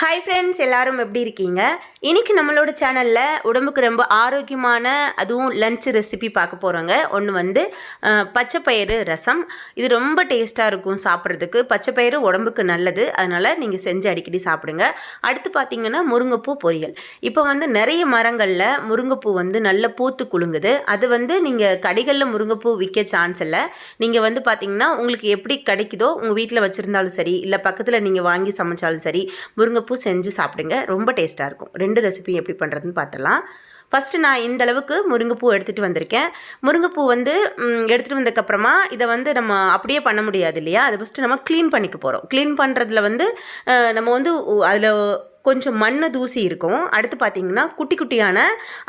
Hi friends எல்லாரும் எப்படி இருக்கீங்க? இன்னைக்கு நம்மளோட சேனலில் உடம்புக்கு ரொம்ப ஆரோக்கியமான அதுவும் லஞ்ச் ரெசிபி பார்க்க போகிறோங்க ஒன்று வந்து பச்சைப்பயிறு ரசம். இது ரொம்ப டேஸ்ட்டாக இருக்கும் சாப்பிட்றதுக்கு. பச்சைப்பயிறு உடம்புக்கு நல்லது. அதனால் நீங்கள் செஞ்சு அடிக்கடி சாப்பிடுங்க. அடுத்து பார்த்தீங்கன்னா முருங்கைப்பூ பொரியல். இப்போ வந்து நிறைய மரங்களில் முருங்கைப்பூ வந்து நல்ல பூத்து குலுங்குது. அது வந்து நீங்கள் கடைகளில் முருங்கைப்பூ விற்க சான்ஸ் இல்லை. நீங்கள் வந்து பார்த்தீங்கன்னா உங்களுக்கு எப்படி கிடைக்குதோ உங்கள் வீட்டில் வச்சுருந்தாலும் சரி இல்லை பக்கத்தில் நீங்கள் வாங்கி சமைச்சாலும் சரி முருங்கைப்பூ செஞ்சு சாப்பிடுங்க. ரொம்ப டேஸ்ட்டாக இருக்கும். ரெண்டு ரெசிபி எப்படி பண்ணுறதுன்னு பார்த்துலாம் ஃபஸ்ட்டு நான் இந்த அளவுக்கு முருங்கைப்பூ எடுத்துகிட்டு வந்திருக்கேன். முருங்கைப்பூ வந்து எடுத்துகிட்டு வந்ததுக்கப்புறமா இதை வந்து நம்ம அப்படியே பண்ண முடியாது இல்லையா? அதை ஃபஸ்ட்டு நம்ம க்ளீன் பண்ணிக்க போகிறோம் க்ளீன் பண்ணுறதுல வந்து நம்ம வந்து அதில் கொஞ்சம் மண் தூசி இருக்கும். அடுத்து பார்த்தீங்கன்னா குட்டி குட்டியான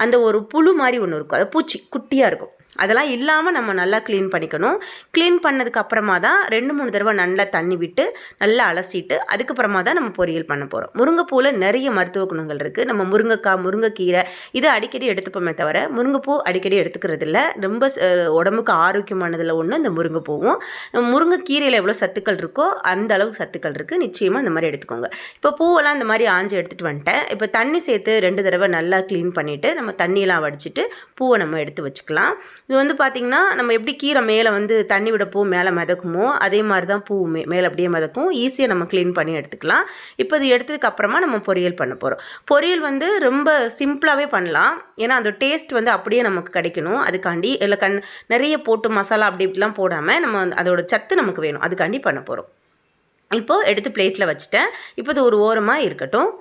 அந்த ஒரு புழு மாதிரி ஒன்று இருக்கும். அது பூச்சி குட்டியாக இருக்கும். அதெல்லாம் இல்லாமல் நம்ம நல்லா க்ளீன் பண்ணிக்கணும். க்ளீன் பண்ணதுக்கு அப்புறமா தான் ரெண்டு மூணு தடவை நல்லா தண்ணி விட்டு நல்லா அலசிட்டு அதுக்கப்புறமா தான் நம்ம பொரியல் பண்ண போகிறோம் முருங்கைப்பூவில் நிறைய மருத்துவ குணங்கள் இருக்குது நம்ம முருங்கைக்காய் முருங்கைக்கீரை இதை அடிக்கடி எடுத்துப்போமே தவிர முருங்கைப்பூ அடிக்கடி எடுத்துக்கிறது இல்லை. ரொம்ப உடம்புக்கு ஆரோக்கியமானதில் ஒன்று இந்த முருங்கைப்பூவும். முருங்கைக்கீரையில் எவ்வளோ சத்துக்கள் இருக்கோ அந்த அளவுக்கு சத்துக்கள் இருக்குது நிச்சயமாக இந்த மாதிரி எடுத்துக்கோங்க. இப்போ பூவெல்லாம் இந்த மாதிரி ஆஞ்சு எடுத்துகிட்டு வந்துட்டேன். இப்போ தண்ணி சேர்த்து ரெண்டு தடவை நல்லா க்ளீன் பண்ணிவிட்டு நம்ம தண்ணியெல்லாம் வடிச்சிட்டு பூவை நம்ம எடுத்து வச்சுக்கலாம். இது வந்து பார்த்திங்கன்னா நம்ம எப்படி கீரை மேலே வந்து தண்ணி விட பூ மேலே மிதக்குமோ அதே மாதிரி தான் பூ மே மேலே அப்படியே மிதக்கும். ஈஸியாக நம்ம க்ளீன் பண்ணி எடுத்துக்கலாம். இப்போ இது எடுத்ததுக்கு அப்புறமா நம்ம பொரியல் பண்ண போகிறோம் பொரியல் வந்து ரொம்ப சிம்பிளாகவே பண்ணலாம். ஏன்னா அந்த டேஸ்ட் வந்து அப்படியே நமக்கு கிடைக்கணும். அதுக்காண்டி இல்லை கண் நிறைய போட்டு மசாலா அப்படி இப்படிலாம் போடாமல் நம்ம அதோட சத்து நமக்கு வேணும். அதுக்காண்டி பண்ண போகிறோம் இப்போது எடுத்து பிளேட்டில் வச்சுட்டேன். இப்போ இது ஒரு ஓரமாக இருக்கட்டும்.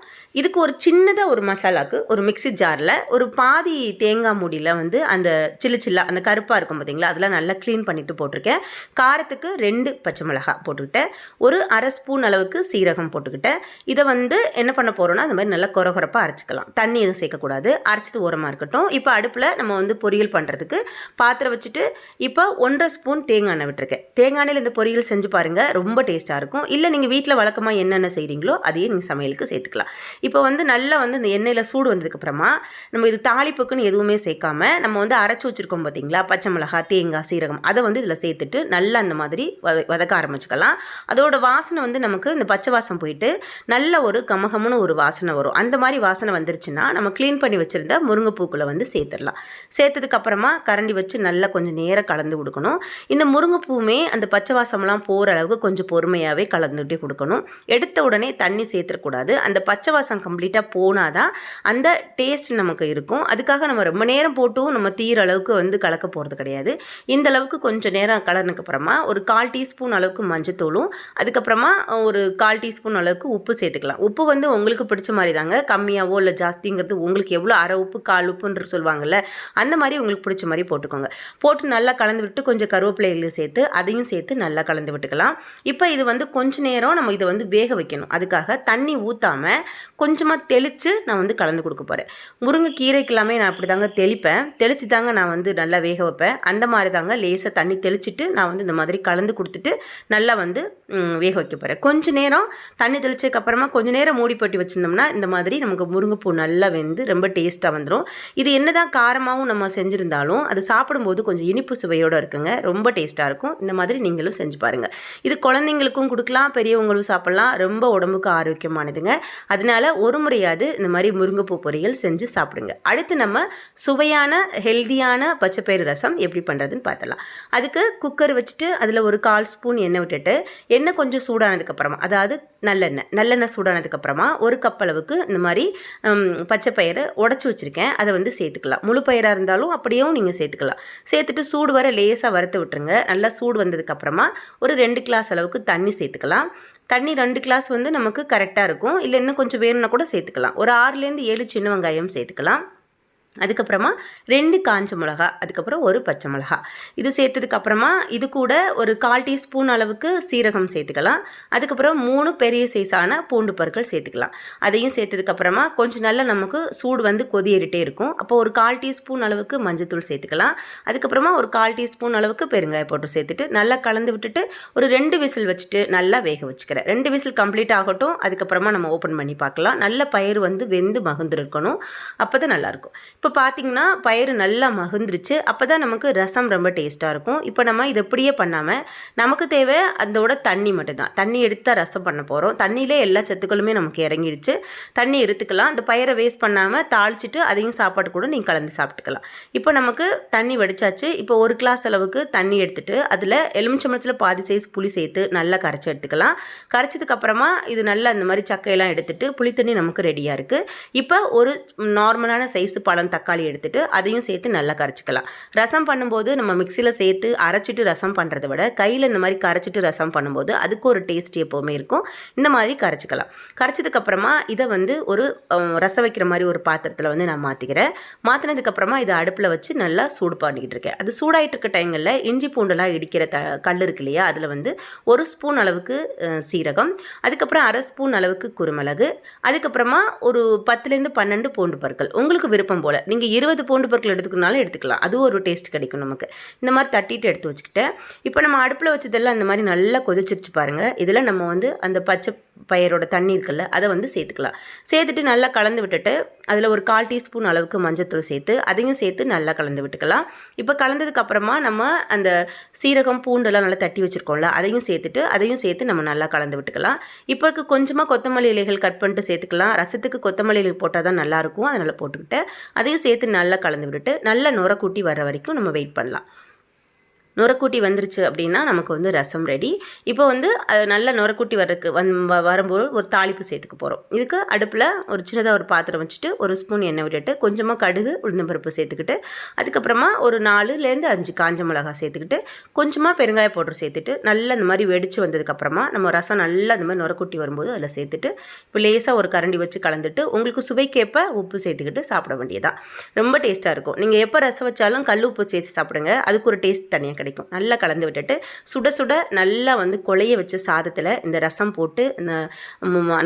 இதுக்கு ஒரு சின்னதாக ஒரு மசாலாக்கு ஒரு மிக்ஸி ஜாரில் ஒரு பாதி தேங்காய் மூடியில் வந்து அந்த சில்லு சில்லா அந்த கருப்பாக இருக்கும் பார்த்தீங்களா அதெல்லாம் நல்லா க்ளீன் பண்ணிவிட்டு போட்டிருக்கேன். காரத்துக்கு ரெண்டு பச்சை மிளகா போட்டுக்கிட்டேன். ஒரு அரை ஸ்பூன் அளவுக்கு சீரகம் போட்டுக்கிட்டேன். இதை வந்து என்ன பண்ண போகிறோன்னா அந்த மாதிரி நல்லா கொர கொரப்பாக அரைச்சிக்கலாம். தண்ணி எதுவும் சேர்க்கக்கூடாது. அரைச்சது ஓரமாக இருக்கட்டும். இப்போ அடுப்பில் நம்ம வந்து பொரியல் பண்ணுறதுக்கு பாத்திரம் வச்சுட்டு இப்போ ஒன்றரை ஸ்பூன் தேங்காய் எண்ணெய் விட்டுருக்கேன். தேங்காய் எண்ணெயில் இந்த பொரியல் செஞ்சு பாருங்கள் ரொம்ப டேஸ்ட்டாக இருக்கும். இல்லை நீங்கள் வீட்டில் வழக்கமாக என்னென்ன செய்கிறீங்களோ அதையே நீங்கள் சமையலுக்கு சேர்த்துக்கலாம். இப்போ வந்து நல்லா வந்து இந்த எண்ணெயில் சூடு வந்ததுக்கப்புறமா நம்ம இது தாளிப்புக்குன்னு எதுவுமே சேர்க்காம நம்ம வந்து அரைச்சி வச்சுருக்கோம் பார்த்தீங்களா பச்சை மிளகா தேங்காய் சீரகம் அதை வந்து இதில் சேர்த்துட்டு நல்லா அந்த மாதிரி வத வதக்க ஆரம்பிச்சுக்கலாம். அதோட வாசனை வந்து நமக்கு இந்த பச்சை வாசம் போயிட்டு நல்ல ஒரு கமகமுன்னு ஒரு வாசனை வரும். அந்த மாதிரி வாசனை வந்துருச்சுன்னா நம்ம க்ளீன் பண்ணி வச்சுருந்த முருங்கைப்பூக்களை வந்து சேர்த்துடலாம். சேர்த்ததுக்கப்புறமா கரண்டி வச்சு நல்லா கொஞ்சம் நேரம் கலந்து கொடுக்கணும். இந்த முருங்கைப்பூவுமே அந்த பச்சை வாசம்லாம் போகிற அளவுக்கு கொஞ்சம் பொறுமையாகவே கலந்துகிட்டே கொடுக்கணும். எடுத்த உடனே தண்ணி சேர்த்துடக்கூடாது அந்த பச்சை வாசம் கம்ப்ளீட்டாக போனால் தான் அந்த டேஸ்ட் நமக்கு இருக்கும். அதுக்காக நம்ம ரொம்ப நேரம் போட்டும் நம்ம தீர அளவுக்கு வந்து கலக்க போகிறது கிடையாது. இந்த அளவுக்கு கொஞ்சம் நேரம் கலர்னதுக்கு அப்புறமா ஒரு கால் டீஸ்பூன் அளவுக்கு மஞ்சத்தூளும் அதுக்கப்புறமா ஒரு கால் டீஸ்பூன் அளவுக்கு உப்பு சேர்த்துக்கலாம். உப்பு வந்து உங்களுக்கு பிடிச்ச மாதிரி தாங்க. கம்மியாகவோ இல்லை ஜாஸ்திங்கிறது உங்களுக்கு எவ்வளோ அரை உப்பு கால் உப்புன்ற சொல்லுவாங்கல்ல அந்த மாதிரி உங்களுக்கு பிடிச்ச மாதிரி போட்டுக்கோங்க. போட்டு நல்லா கலந்து விட்டு கொஞ்சம் கருவேப்பிலைகளை சேர்த்து அதையும் சேர்த்து நல்லா கலந்து விட்டுக்கலாம். இப்போ இது வந்து கொஞ்சம் கொஞ்ச நேரம் நம்ம இதை வந்து வேக வைக்கணும். அதுக்காக தண்ணி ஊற்றாமல் கொஞ்சமாக தெளித்து நான் வந்து கலந்து கொடுக்க போகிறேன் முருங்கைக்கீரைக்கு எல்லாமே நான் அப்படி தாங்க தெளிப்பேன். தெளித்து தாங்க நான் வந்து நல்லா வேக வைப்பேன். அந்த மாதிரி தாங்க லேசாக தண்ணி தெளிச்சுட்டு நான் வந்து இந்த மாதிரி கலந்து கொடுத்துட்டு நல்லா வந்து வேக வைக்க போகிறேன் கொஞ்ச நேரம் தண்ணி தெளிச்சதுக்கப்புறமா கொஞ்சம் கொஞ்ச நேரம் மூடி போட்டி வச்சுருந்தோம்னா இந்த மாதிரி நமக்கு முருங்கைப்பூ நல்லா வெந்து ரொம்ப டேஸ்ட்டாக வந்துடும் இது என்னதான் காரமாகவும் நம்ம செஞ்சுருந்தாலும் அது சாப்பிடும்போது கொஞ்சம் இனிப்பு சுவையோடு இருக்குங்க. ரொம்ப டேஸ்ட்டாக இருக்கும். இந்த மாதிரி நீங்களும் செஞ்சு பாருங்கள் இது குழந்தைங்களுக்கும் கொடுக்கலாம். பெரியவங்களும் சாப்பிட்லாம். ரொம்ப உடம்புக்கு ஆரோக்கியமானதுங்க. அதனால ஒரு முறையாவது இந்த மாதிரி முருங்கைப்பூ பொரியல் செஞ்சு சாப்பிடுங்க. அடுத்து நம்ம சுவையான ஹெல்தியான பச்சைப்பயிறு ரசம் எப்படி பண்ணுறதுன்னு பார்த்தலாம் அதுக்கு குக்கர் வச்சுட்டு அதில் ஒரு கால் ஸ்பூன் எண்ணெய் விட்டுட்டு எண்ணெய் கொஞ்சம் சூடானதுக்கப்புறமா அதாவது நல்லெண்ணெய் நல்லெண்ணெய் சூடானதுக்கப்புறமா ஒரு கப் அளவுக்கு இந்த மாதிரி ஹம், உடச்சி வச்சுருக்கேன். அதை வந்து சேர்த்துக்கலாம். முழு பயிராக இருந்தாலும் அப்படியும் நீங்கள் சேர்த்துக்கலாம். சேர்த்துட்டு சூடு வர லேசாக வறுத்து விட்டுருங்க. நல்லா சூடு வந்ததுக்கப்புறமா ஒரு ரெண்டு கிளாஸ் அளவுக்கு தண்ணி சேர்த்துக்கலாம். தண்ணி ரெண்டு கிளாஸ் வந்து நமக்கு கரெக்டாக இருக்கும். இல்லை இன்னும் கொஞ்சம் வேணும்னா கூட சேர்த்துக்கலாம். ஒரு ஆறுலேருந்து ஏழு சின்ன வெங்காயம் சேர்த்துக்கலாம். அதுக்கப்புறமா ரெண்டு காஞ்ச மிளகா அதுக்கப்புறம் ஒரு பச்சை மிளகா. இது சேர்த்ததுக்கப்புறமா இது கூட ஒரு கால் டீஸ்பூன் அளவுக்கு சீரகம் சேர்த்துக்கலாம். அதுக்கப்புறம் மூணு பெரிய சைஸான பூண்டு பற்கள் சேர்த்துக்கலாம். அதையும் சேர்த்ததுக்கப்புறமா கொஞ்சம் நல்லா நமக்கு சூடு வந்து கொதியேறிட்டே இருக்கும். அப்போ ஒரு கால் டீஸ்பூன் அளவுக்கு மஞ்சத்தூள் சேர்த்துக்கலாம். அதுக்கப்புறமா ஒரு கால் டீஸ்பூன் அளவுக்கு பெருங்காய போட்டு சேர்த்துட்டு நல்லா கலந்து விட்டுட்டு ஒரு ரெண்டு விசில் வச்சுட்டு நல்லா வேக வச்சுக்கிறேன். ரெண்டு விசில் கம்ப்ளீட் ஆகட்டும். அதுக்கப்புறமா நம்ம ஓப்பன் பண்ணி பார்க்கலாம். நல்ல பயிர் வந்து வெந்து மகுந்திருக்கணும் அப்போ தான் நல்லாயிருக்கும். இப்போ இப்போ பார்த்தீங்கன்னா பயிறு நல்லா மகிழ்ந்துருச்சு. அப்போ தான் நமக்கு ரசம் ரொம்ப டேஸ்ட்டாக இருக்கும். இப்போ நம்ம இது இப்படியே பண்ணாமல் நமக்கு தேவை அதோட தண்ணி மட்டும்தான். தண்ணி எடுத்து தான் ரசம் பண்ண போகிறோம் தண்ணியிலே எல்லா சத்துக்களுமே நமக்கு இறங்கிடுச்சு தண்ணி எடுத்துக்கலாம். அந்த பயிரை வேஸ்ட் பண்ணாமல் தாளிச்சிட்டு அதையும் சாப்பாடு கூட நீங்கள் கலந்து சாப்பிட்டுக்கலாம். இப்போ நமக்கு தண்ணி வடிச்சாச்சு. இப்போ ஒரு கிளாஸ் அளவுக்கு தண்ணி எடுத்துகிட்டு அதில் எலுமிச்சம்பழத்தில் பாதி சைஸ் புளி சேர்த்து நல்லா கரைச்சி எடுத்துக்கலாம். கரைச்சதுக்கப்புறமா இது நல்லா இந்த மாதிரி சக்கையெல்லாம் எடுத்துகிட்டு புளி தண்ணி நமக்கு ரெடியாக இருக்குது இப்போ ஒரு நார்மலான சைஸ் பழம் தக்காளி எடுத்துகிட்டு அதையும் சேர்த்து நல்லா கரைச்சிக்கலாம். ரசம் பண்ணும்போது நம்ம மிக்சியில் சேர்த்து அரைச்சிட்டு ரசம் பண்ணுறதை விட கையில் இந்த மாதிரி கரைச்சிட்டு ரசம் பண்ணும்போது அதுக்கு ஒரு டேஸ்ட் எப்போவுமே இருக்கும். இந்த மாதிரி கரைச்சிக்கலாம். கரைச்சதுக்கப்புறமா இதை வந்து ஒரு ரசம் வைக்கிற மாதிரி ஒரு பாத்திரத்தில் வந்து நான் மாற்றிக்கிறேன் மாற்றினதுக்கப்புறமா இதை அடுப்பில் வச்சு நல்லா சூடு பண்ணிக்கிட்டு இருக்கேன். அது சூடாயிட்டு இருக்க டைங்களில் இஞ்சி பூண்டுலாம் இடிக்கிற த கல் இருக்கு இல்லையா? அதில் வந்து ஒரு ஸ்பூன் அளவுக்கு சீரகம் அதுக்கப்புறம் அரை ஸ்பூன் அளவுக்கு குருமிளகு அதுக்கப்புறமா ஒரு பத்துலேருந்து பன்னெண்டு பூண்டு பற்கள் உங்களுக்கு விருப்பம் போல். நீங்கள் இருபது பூண்டு பொருட்கள் எடுத்துக்கணுனாலும் எடுத்துக்கலாம். அதுவும் ஒரு டேஸ்ட் கிடைக்கும் நமக்கு. இந்த மாதிரி தட்டிட்டு எடுத்து வச்சுக்கிட்டேன். இப்போ நம்ம அடுப்பில் வச்சதெல்லாம் இந்த மாதிரி நல்லா கொதிச்சிருச்சு பாருங்கள் இதில் நம்ம வந்து அந்த பச்சை பயிரோட தண்ணி இருக்குல்ல அதை வந்து சேர்த்துக்கலாம். சேர்த்துட்டு நல்லா கலந்து விட்டுட்டு அதில் ஒரு கால் டீஸ்பூன் அளவுக்கு மஞ்சத்தூள் சேர்த்து அதையும் சேர்த்து நல்லா கலந்து விட்டுக்கலாம். இப்போ கலந்ததுக்கப்புறமா நம்ம அந்த சீரகம் பூண்டெல்லாம் நல்லா தட்டி வச்சுருக்கோம்ல அதையும் சேர்த்துட்டு அதையும் சேர்த்து நம்ம நல்லா கலந்து விட்டுக்கலாம். இப்போ கொஞ்சமாக கொத்தமல்லி இலைகள் கட் பண்ணிட்டு சேர்த்துக்கலாம். ரசத்துக்கு கொத்தமல்லி இலை போட்டால் தான் நல்லாயிருக்கும் அதனால் போட்டுக்கிட்டு அதையும் சேர்த்து நல்லா கலந்து விட்டுட்டு நல்லா நுர கூட்டி வர வரைக்கும் நம்ம வெயிட் பண்ணலாம். நுரக்கூட்டி வந்துருச்சு அப்படின்னா நமக்கு வந்து ரசம் ரெடி இப்போ வந்து அது நல்ல நுரக்கூட்டி வரக்கு வந் வ- வரும்போது ஒரு தாளிப்பு சேர்த்துக்க போகிறோம் இதுக்கு அடுப்பில் ஒரு சின்னதாக ஒரு பாத்திரம் வச்சுட்டு ஒரு ஸ்பூன் எண்ணெய் விட்டுட்டு கொஞ்சமாக கடுகு உளுந்தம்பருப்பு சேர்த்துக்கிட்டு அதுக்கப்புறமா ஒரு நாலுலேருந்து அஞ்சு காஞ்ச மிளகாய் சேர்த்துக்கிட்டு கொஞ்சமாக பெருங்காய பவுடர் சேர்த்துட்டு நல்லா இந்த மாதிரி வெடிச்சு வந்ததுக்கப்புறமா நம்ம ரசம் நல்லா இந்த மாதிரி நுரக்கூட்டி வரும்போது அதில் சேர்த்துட்டு இப்போ லேசாக ஒரு கரண்டி வச்சு கலந்துட்டு உங்களுக்கு சுவைக்கேற்ப உப்பு சேர்த்துக்கிட்டு சாப்பிட வேண்டியதான் ரொம்ப டேஸ்ட்டாக இருக்கும். நீங்கள் எப்போ ரசம் வச்சாலும் கல் உப்பு சேர்த்து சாப்பிடுங்க. அதுக்கு ஒரு டேஸ்ட் தனியாக கிடைக்கும். நல்லா கலந்து விட்டுட்டு சுட சுட நல்லா வந்து கொலைய வச்ச சாதத்தில் இந்த ரசம் போட்டு இந்த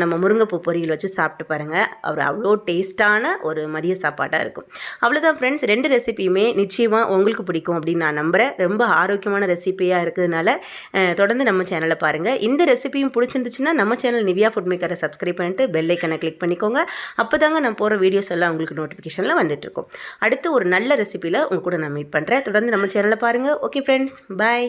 நம்ம முருங்கைப்பூ பொரியல் வச்சு சாப்பிட்டு பாருங்கள் அவர் அவ்வளோ டேஸ்ட்டான ஒரு மதிய சாப்பாடாக இருக்கும். அவ்வளோதான் ஃப்ரெண்ட்ஸ் ரெண்டு ரெசிபியுமே நிச்சயமாக உங்களுக்கு பிடிக்கும் அப்படின்னு நான் நம்புகிறேன் ரொம்ப ஆரோக்கியமான ரெசிபியாக இருக்கிறதுனால தொடர்ந்து நம்ம சேனலை பாருங்கள் இந்த ரெசிபியும் பிடிச்சிருந்துச்சுன்னா நம்ம சேனல் நிவியா ஃபுட் மேக்கரை சப்ஸ்கிரைப் பண்ணிட்டு பெல் ஐக்கனை கிளிக் பண்ணிக்கோங்க. அப்போ தாங்க நான் போகிற வீடியோஸ் எல்லாம் உங்களுக்கு நோட்டிஃபிகேஷனில் வந்துட்டுருக்கும் அடுத்து ஒரு நல்ல ரெசிபியில் உங்க கூட நான் மீட் பண்ணுறேன் தொடர்ந்து நம்ம சேனலை பாருங்கள் ஓகே ஃப்ரெண்ட்ஸ் பாய்